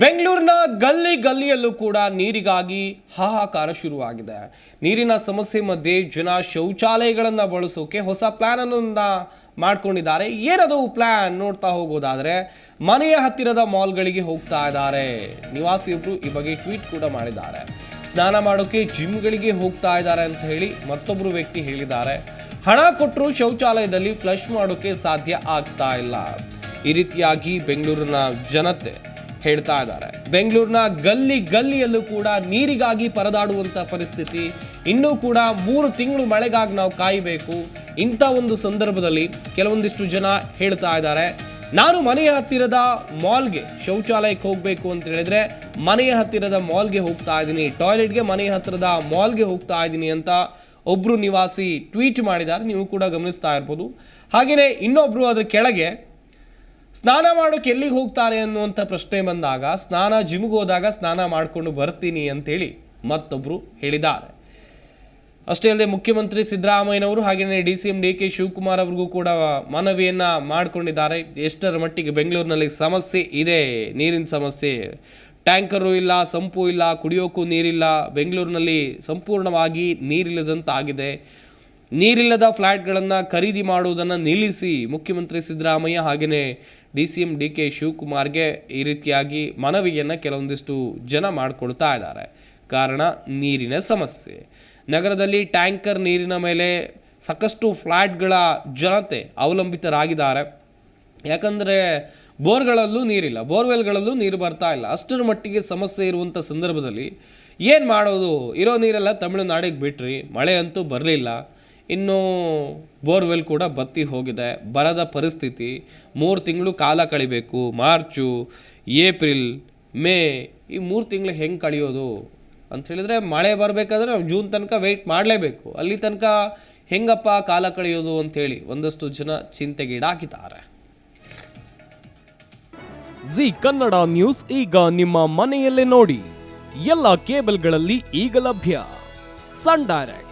ಬೆಂಗಳೂರಿನ ಗಲ್ಲಿ ಗಲ್ಲಿಯಲ್ಲೂ ಕೂಡ ನೀರಿಗಾಗಿ ಹಾಹಾಕಾರ ಶುರುವಾಗಿದೆ. ನೀರಿನ ಸಮಸ್ಯೆ ಮಧ್ಯೆ ಜನ ಶೌಚಾಲಯಗಳನ್ನು ಬಳಸೋಕೆ ಹೊಸ ಪ್ಲಾನ್ ಅನ್ನು ಮಾಡ್ಕೊಂಡಿದ್ದಾರೆ. ಏನದು ಪ್ಲಾನ್ ನೋಡ್ತಾ ಹೋಗೋದಾದರೆ ಮನೆಯ ಹತ್ತಿರದ ಮಾಲ್ಗಳಿಗೆ ಹೋಗ್ತಾ ಇದ್ದಾರೆ. ನಿವಾಸಿಯೊಬ್ಬರು ಈ ಬಗ್ಗೆ ಟ್ವೀಟ್ ಕೂಡ ಮಾಡಿದ್ದಾರೆ. ಸ್ನಾನ ಮಾಡೋಕೆ ಜಿಮ್ಗಳಿಗೆ ಹೋಗ್ತಾ ಇದ್ದಾರೆ ಅಂತ ಹೇಳಿ ಮತ್ತೊಬ್ಬರು ವ್ಯಕ್ತಿ ಹೇಳಿದ್ದಾರೆ. ಹಣ ಕೊಟ್ಟರು ಶೌಚಾಲಯದಲ್ಲಿ ಫ್ಲಶ್ ಮಾಡೋಕೆ ಸಾಧ್ಯ ಆಗ್ತಾ ಇಲ್ಲ. ಈ ರೀತಿಯಾಗಿ ಬೆಂಗಳೂರಿನ ಜನತೆ ಹೇಳ್ತಾ ಇದ್ದಾರೆ. ಬೆಂಗಳೂರಿನ ಗಲ್ಲಿ ಗಲ್ಲಿಯಲ್ಲೂ ಕೂಡ ನೀರಿಗಾಗಿ ಪರದಾಡುವಂತ ಪರಿಸ್ಥಿತಿ. ಇನ್ನೂ ಕೂಡ ಮೂರು ತಿಂಗಳು ಮಳೆಗಾಗಿ ನಾವು ಕಾಯಬೇಕು. ಇಂಥ ಒಂದು ಸಂದರ್ಭದಲ್ಲಿ ಕೆಲವೊಂದಿಷ್ಟು ಜನ ಹೇಳ್ತಾ ಇದ್ದಾರೆ. ನಾನು ಮನೆಯ ಹತ್ತಿರದ ಮಾಲ್ಗೆ ಶೌಚಾಲಯಕ್ಕೆ ಹೋಗಬೇಕು ಅಂತ ಹೇಳಿದ್ರೆ, ಮನೆಯ ಹತ್ತಿರದ ಮಾಲ್ಗೆ ಹೋಗ್ತಾ ಇದ್ದೀನಿ. ಟಾಯ್ಲೆಟ್ಗೆ ಮನೆಯ ಹತ್ತಿರದ ಮಾಲ್ಗೆ ಹೋಗ್ತಾ ಇದ್ದೀನಿ ಅಂತ ಒಬ್ಬರು ನಿವಾಸಿ ಟ್ವೀಟ್ ಮಾಡಿದ್ದಾರೆ. ನೀವು ಕೂಡ ಗಮನಿಸ್ತಾ ಇರ್ಬೋದು. ಹಾಗೆಯೇ ಇನ್ನೊಬ್ಬರು ಅದರ ಕೆಳಗೆ ಸ್ನಾನ ಮಾಡೋಕೆ ಎಲ್ಲಿಗೆ ಹೋಗ್ತಾರೆ ಅನ್ನುವಂಥ ಪ್ರಶ್ನೆ ಬಂದಾಗ, ಸ್ನಾನ ಜಿಮ್ಗೆ ಹೋದಾಗ ಸ್ನಾನ ಮಾಡಿಕೊಂಡು ಬರ್ತೀನಿ ಅಂತೇಳಿ ಮತ್ತೊಬ್ಬರು ಹೇಳಿದ್ದಾರೆ. ಅಷ್ಟೇ ಅಲ್ಲದೆ ಮುಖ್ಯಮಂತ್ರಿ ಸಿದ್ದರಾಮಯ್ಯನವರು ಹಾಗೆಯೇ D C M D K Shivakumar ಅವ್ರಿಗೂ ಕೂಡ ಮನವಿಯನ್ನು ಮಾಡಿಕೊಂಡಿದ್ದಾರೆ. ಎಷ್ಟರ ಮಟ್ಟಿಗೆ ಬೆಂಗಳೂರಿನಲ್ಲಿ ಸಮಸ್ಯೆ ಇದೆ, ನೀರಿನ ಸಮಸ್ಯೆ, ಟ್ಯಾಂಕರು ಇಲ್ಲ, ಸಂಪು ಇಲ್ಲ ಕುಡಿಯೋಕ್ಕೂ ನೀರಿಲ್ಲ, ಬೆಂಗಳೂರಿನಲ್ಲಿ ಸಂಪೂರ್ಣವಾಗಿ ನೀರಿಲ್ಲದಂತಾಗಿದೆ. ನೀರಿಲ್ಲದ ಫ್ಲ್ಯಾಟ್ಗಳನ್ನು ಖರೀದಿ ಮಾಡುವುದನ್ನು ನಿಲ್ಲಿಸಿ ಮುಖ್ಯಮಂತ್ರಿ ಸಿದ್ದರಾಮಯ್ಯ ಹಾಗೆಯೇ D C M D K ಶಿವಕುಮಾರ್ಗೆ ಈ ರೀತಿಯಾಗಿ ಮನವಿಯನ್ನು ಕೆಲವೊಂದಿಷ್ಟು ಜನ ಮಾಡಿಕೊಳ್ತಾ ಇದ್ದಾರೆ. ಕಾರಣ ನೀರಿನ ಸಮಸ್ಯೆ. ನಗರದಲ್ಲಿ ಟ್ಯಾಂಕರ್ ನೀರಿನ ಮೇಲೆ ಸಾಕಷ್ಟು ಫ್ಲ್ಯಾಟ್ಗಳ ಜನತೆ ಅವಲಂಬಿತರಾಗಿದ್ದಾರೆ. ಯಾಕಂದರೆ ಬೋರ್ಗಳಲ್ಲೂ ನೀರಿಲ್ಲ, ಬೋರ್ವೆಲ್ಗಳಲ್ಲೂ ನೀರು ಬರ್ತಾ ಇಲ್ಲ. ಅಷ್ಟರ ಮಟ್ಟಿಗೆ ಸಮಸ್ಯೆ ಇರುವಂಥ ಸಂದರ್ಭದಲ್ಲಿ ಏನು ಮಾಡೋದು? ಇರೋ ನೀರೆಲ್ಲ ತಮಿಳುನಾಡಿಗೆ ಬಿಟ್ರಿ, ಮಳೆ ಅಂತೂ ಬರಲಿಲ್ಲ. ಇನ್ನು ಬೋರ್ವೆಲ್ ಕೂಡ ಬತ್ತಿ ಹೋಗಿದೆ. ಬರದ ಪರಿಸ್ಥಿತಿ, ಮೂರು ತಿಂಗಳು ಕಾಲ ಕಳಿಬೇಕು, ಮಾರ್ಚು, ಏಪ್ರಿಲ್, ಮೇ, ಈ ಮೂರು ತಿಂಗಳು ಹೆಂಗೆ ಕಳೆಯೋದು? ಅಂತ ಹೇಳಿದ್ರೆ ಮಳೆ ಬರಬೇಕಾದ್ರೆ ಜೂನ್ ತನಕ ವೆಯ್ಟ್ ಮಾಡಲೇಬೇಕು. ಅಲ್ಲಿ ತನಕ ಹೆಂಗಪ್ಪ ಕಾಲ ಕಳೆಯೋದು ಅಂಥೇಳಿ ಒಂದಷ್ಟು ಜನ ಚಿಂತೆಗೀಡಾಕಿದ್ದಾರೆ ಜಿ ಕನ್ನಡ ನ್ಯೂಸ್ ಈಗ ನಿಮ್ಮ ಮನೆಯಲ್ಲೇ ನೋಡಿ. ಎಲ್ಲ ಕೇಬಲ್ಗಳಲ್ಲಿ ಈಗ ಲಭ್ಯ. Sun direct.